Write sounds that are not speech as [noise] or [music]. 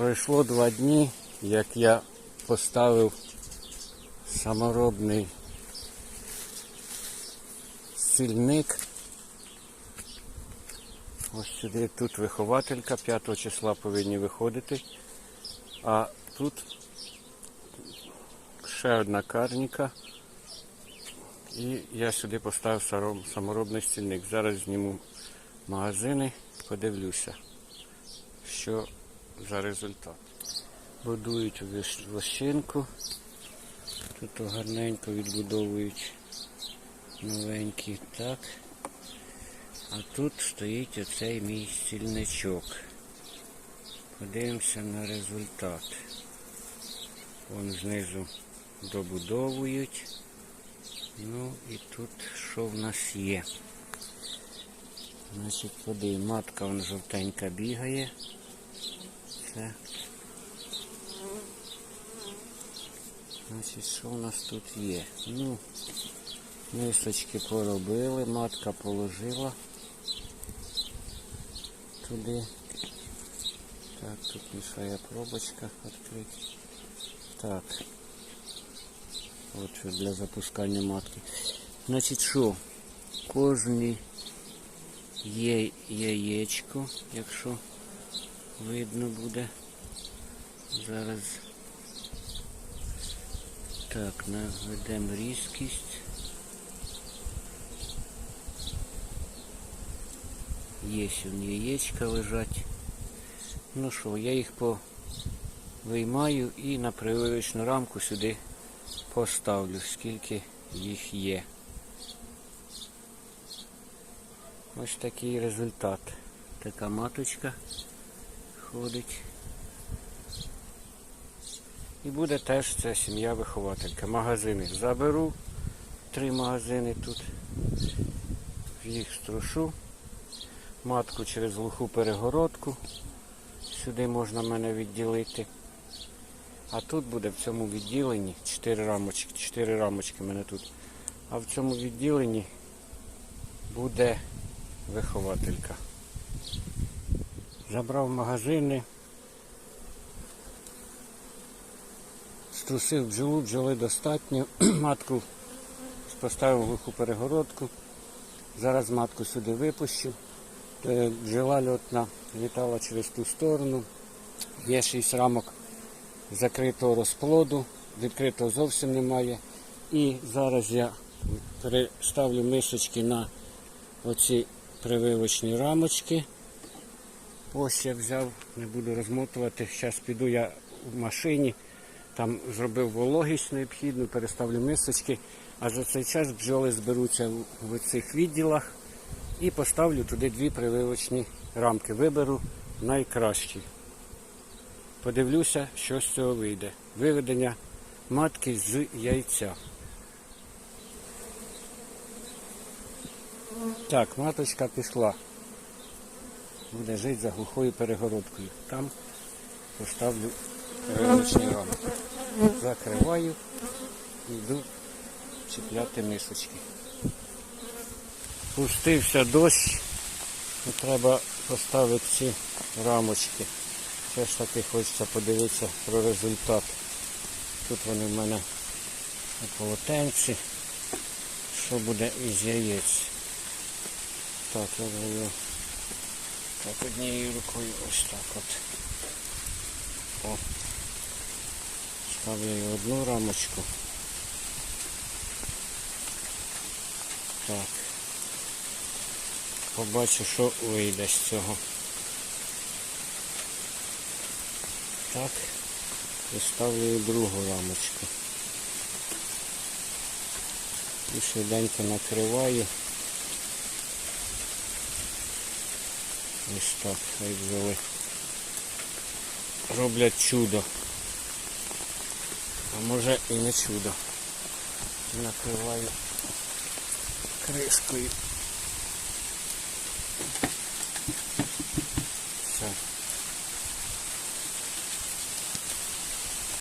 Пройшло два дні, як я поставив саморобний сільник. Ось сюди тут вихователька, 5 числа повинні виходити. А тут ще одна карніка. І я сюди поставив саморобний стільник. Зараз зніму магазини, подивлюся, що за результат. Будують лощинку. Тут гарненько відбудовують новенькі. Так. А тут стоїть оцей мій стільничок. Подивимося на результат. Вон знизу добудовують. Ну і тут що в нас є? Значить, подивимо, матка вон жовтенька бігає. Це. Значить, що у нас тут є? Ну, мисочки поробили, матка положила туди. Так, тут мішає пробочка відкрити. Так. От що для запускання матки. Значить що? Кожній є яєчко, якщо видно буде. Зараз так, наведемо різкість. Є сьогодні яєчка лежать. Ну що, я їх повиймаю і на прививочну рамку сюди поставлю, скільки їх є. Ось такий результат. Така маточка ходить. І буде теж ця сім'я вихователька. Магазини заберу. Три магазини тут. Їх струшу. Матку через глуху перегородку. Сюди можна мене відділити. А тут буде в цьому відділенні 4 рамочки. 4 рамочки мене тут. А в цьому відділенні буде вихователька. Забрав магазини. Струсив бджолу, бджоли достатньо. [clears throat] Матку поставив глуху перегородку. Зараз матку сюди випущу. Е, Бджола льотна літала через ту сторону. Є 6 рамок закритого розплоду, відкритого зовсім немає. І зараз я переставлю мисочки на оці прививочні рамочки. Ось я взяв, не буду розмотувати. Зараз піду я в машині, там зробив вологість необхідну, переставлю мисочки. А за цей час бджоли зберуться в- цих відділах і поставлю туди дві прививочні рамки. Виберу найкращі. Подивлюся, що з цього вийде. Виведення матки з яйця. Так, маточка пішла. Буде жити за глухою перегородкою. Там поставлю переволочні рамки. Закриваю і йду чіпляти мисочки. Пустився дощ, і треба поставити ці рамочки. Все ж таки хочеться подивитися про результат. Тут вони в мене на полотенці. Що буде із яєць? Так, я даю так однією рукою ось так от. О. Ставлю одну рамочку. Так. Побачу, що вийде з цього. Так. І ставлю другу рамочку. І швиденько накриваю. Ось так, хай взяли. роблять чудо. А може і не чудо. Накриваю кришкою.